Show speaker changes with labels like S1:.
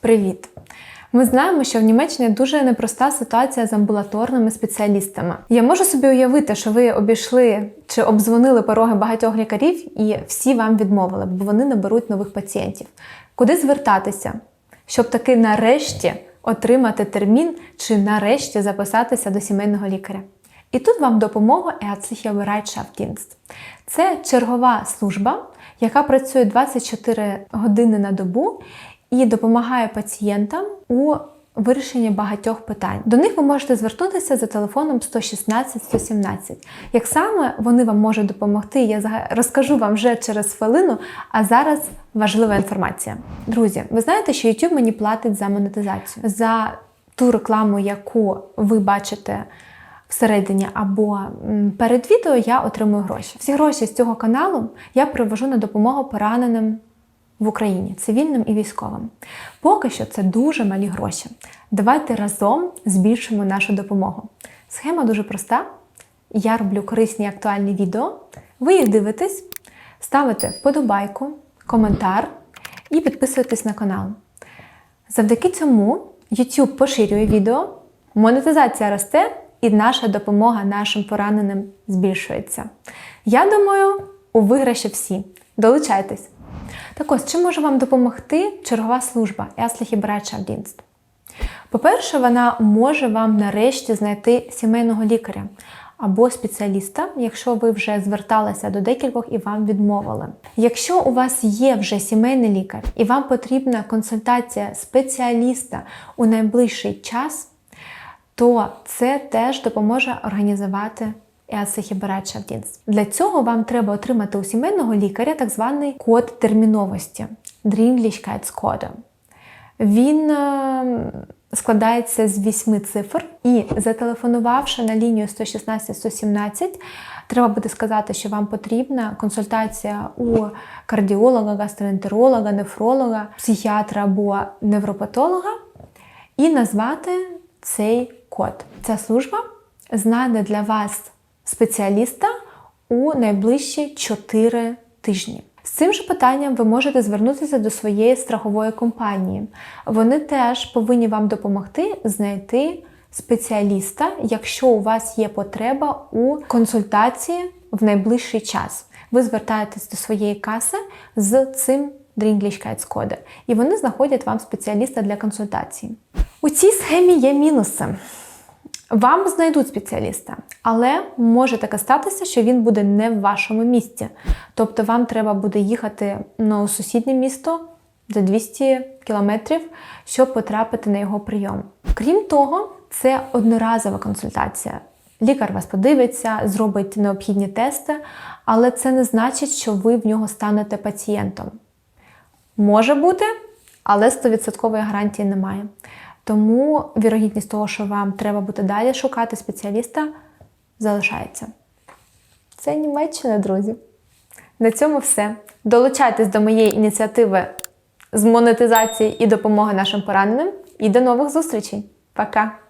S1: Привіт! Ми знаємо, що в Німеччині дуже непроста ситуація з амбулаторними спеціалістами. Я можу собі уявити, що ви обійшли чи обдзвонили пороги багатьох лікарів, і всі вам відмовили, бо вони не беруть нових пацієнтів. Куди звертатися, щоб таки нарешті отримати термін чи нарешті записатися до сімейного лікаря? І тут вам допомога Ärztliche Bereitschaftsdienst. Це чергова служба, яка працює 24 години на добу і допомагає пацієнтам у вирішенні багатьох питань. До них ви можете звернутися за телефоном 116-117. Як саме вони вам можуть допомогти, я розкажу вам вже через хвилину, а зараз важлива інформація. Друзі, ви знаєте, що YouTube мені платить за монетизацію, за ту рекламу, яку ви бачите всередині або перед відео я отримую гроші. Всі гроші з цього каналу я привожу на допомогу пораненим в Україні, цивільним і військовим. Поки що це дуже малі гроші. Давайте разом збільшимо нашу допомогу. Схема дуже проста. Я роблю корисні актуальні відео. Ви їх дивитесь, ставите вподобайку, коментар і підписуєтесь на канал. Завдяки цьому YouTube поширює відео, монетизація росте і наша допомога нашим пораненим збільшується. Я думаю, у виграші всі. Долучайтесь! Так ось, чим може вам допомогти чергова служба Ärztliche Bereitschaftsdienst? По-перше, вона може вам нарешті знайти сімейного лікаря або спеціаліста, якщо ви вже зверталися до декількох і вам відмовили. Якщо у вас є вже сімейний лікар і вам потрібна консультація спеціаліста у найближчий час, то це теж допоможе організувати Ärztliche Bereitschaftsdienst. Для цього вам треба отримати у сімейного лікаря так званий код терміновості Dringlichkeitskode. Він е, складається з вісьми цифр, і зателефонувавши на лінію 116-117, треба буде сказати, що вам потрібна консультація у кардіолога, гастроентеролога, нефролога, психіатра або невропатолога, і назвати цей код. Ця служба знайде для вас спеціаліста у найближчі 4 тижні. З цим же питанням ви можете звернутися до своєї страхової компанії. Вони теж повинні вам допомогти знайти спеціаліста, якщо у вас є потреба у консультації в найближчий час. Ви звертаєтесь до своєї каси з цим Dringlichkeitskode, і вони знаходять вам спеціаліста для консультації. У цій схемі є мінуси. Вам знайдуть спеціаліста, але може таке статися, що він буде не в вашому місті. Тобто вам треба буде їхати на сусіднє місто за 200 кілометрів, щоб потрапити на його прийом. Крім того, це одноразова консультація. Лікар вас подивиться, зробить необхідні тести, але це не значить, що ви в нього станете пацієнтом. Може бути, але 100% гарантії немає. Тому вірогідність того, що вам треба буде далі шукати спеціаліста, залишається. Це Німеччина, друзі. На цьому все. Долучайтесь до моєї ініціативи з монетизації і допомоги нашим пораненим. І до нових зустрічей. Пока!